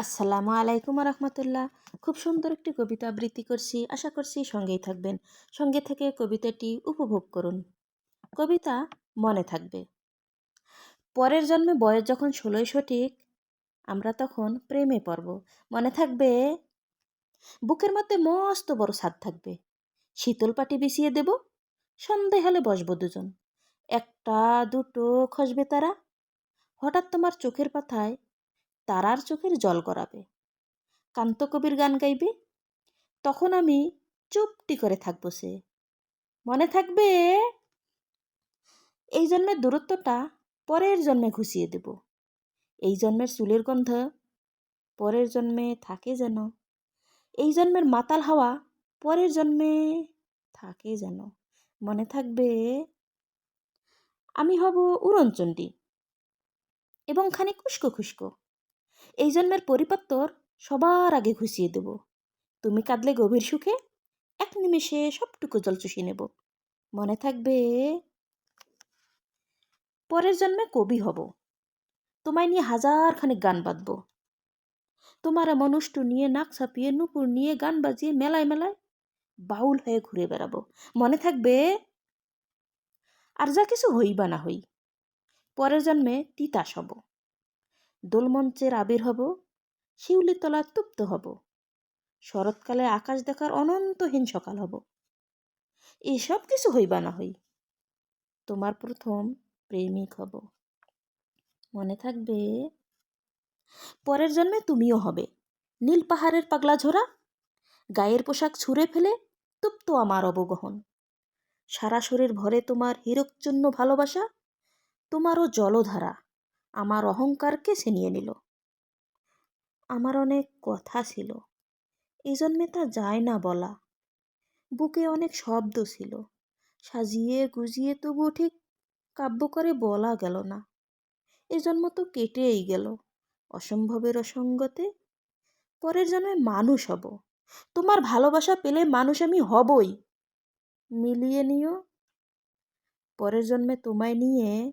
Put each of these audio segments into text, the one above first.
আসসালামু আলাইকুম রহমতুল্লাহ খুব সুন্দর একটি কবিতা আবৃত্তি করছি। আশা করছি সঙ্গেই থাকবেন। সঙ্গে থেকে কবিতাটি উপভোগ করুন। কবিতা মনে থাকবে। পরের জন্মে বয়স যখন ষোলোই সঠিক, আমরা তখন প্রেমে পড়ব। মনে থাকবে, বুকের মধ্যে মস্ত বড় স্বাদ থাকবে। শীতল পাটি বিছিয়ে দেব, সন্ধে হলে বসবো দুজন। একটা, দুটো খসবে তারা। হঠাৎ তোমার চোখের পাতায় তারার চোখের জল গড়াবে। কান্তকবির গান গাইবে। তখন আমি চুপটি করে থাকব সে। মনে থাকবে, এই জন্মের দূরত্বটা পরের জন্মে ঘুষিয়ে দেব। এই জন্মের চুলের গন্ধ পরের জন্মে থাকে যেন। এই জন্মের মাতাল হাওয়া পরের জন্মে থাকে যেন। মনে থাকবে, আমি হব উড়নচণ্ডী এবং খানিক খুস্কো খুস্কো। এই জন্মের পরিপত্তর সবার আগে ঘুষিয়ে দেব। তুমি কাঁদলে গভীর সুখে, এক নিমেষে সবটুকু জল চুষিয়ে নেব। মনে থাকবে, পরের জন্মে কবি হব। তোমায় নিয়ে হাজার খানিক গান বাঁধব। তোমার মনুষ্ঠ নিয়ে নাক ছাপিয়ে, নুপুর নিয়ে গান বাজিয়ে, মেলায় মেলায় বাউল হয়ে ঘুরে বেড়াবো। মনে থাকবে, আর যা কিছু হই বা না হই। পরের জন্মে তিতাস হব। দোলমঞ্চের আবির হব, শিউলি তলা তুপ্ত হব। শরৎকালে আকাশ দেখার অনন্তহীন সকাল হব। এসব কিছু হইবা না হই, তোমার প্রথম প্রেমিক হব। মনে থাকবে, পরের জন্মে তুমিও হবে। নীল পাহাড়ের পাগলা ঝোরা গায়ের পোশাক ছুঁড়ে ফেলে তুপ্ত আমার অবগহন। সারা শরীর ভরে তোমার হিরকচূন্য ভালোবাসা, তোমারও জলধারা। আমার অহংকারকে ছিনিয়ে নিল। আমার অনেক কথা ছিল। এই জন্মে তা যায় না বলা। বুকে অনেক শব্দ ছিল। সাজিয়ে গুজিয়ে তবু ঠিক কাব্য করে বলা গেল না। এ জন্ম তো কেটেই গেল। অসম্ভবের অসঙ্গতে পরের জন্মে মানুষ হব। তোমার ভালোবাসা পেলে মানুষ আমি হবই। মিলিয়ে নিও। পরের জন্মে তোমায় নিয়ে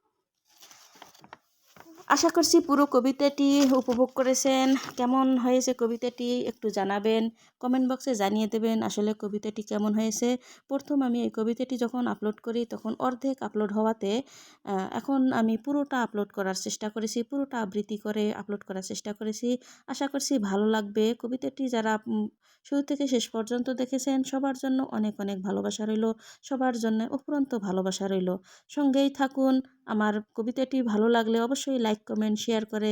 আশা করছি পুরো কবিতাটি উপভোগ করেছেন। কেমন হয়েছে কবিতাটি একটু জানাবেন। কমেন্ট বক্সে জানিয়ে দেবেন আসলে কবিতাটি কেমন হয়েছে। প্রথম আমি এই কবিতাটি যখন আপলোড করি তখন অর্ধেক আপলোড হওয়াতে এখন আমি পুরোটা আপলোড করার চেষ্টা করেছি, পুরোটা আবৃত্তি করে আপলোড করার চেষ্টা করেছি। আশা করছি ভালো লাগবে। কবিতাটি যারা শুরু থেকে শেষ পর্যন্ত দেখেছেন সবার জন্য অনেক অনেক ভালোবাসা রইল, সবার জন্য অফুরন্ত ভালোবাসা রইল। সঙ্গেই থাকুন। আমার কবিতাটি ভালো লাগলে অবশ্যই লাইক কমেন্ট শেয়ার করে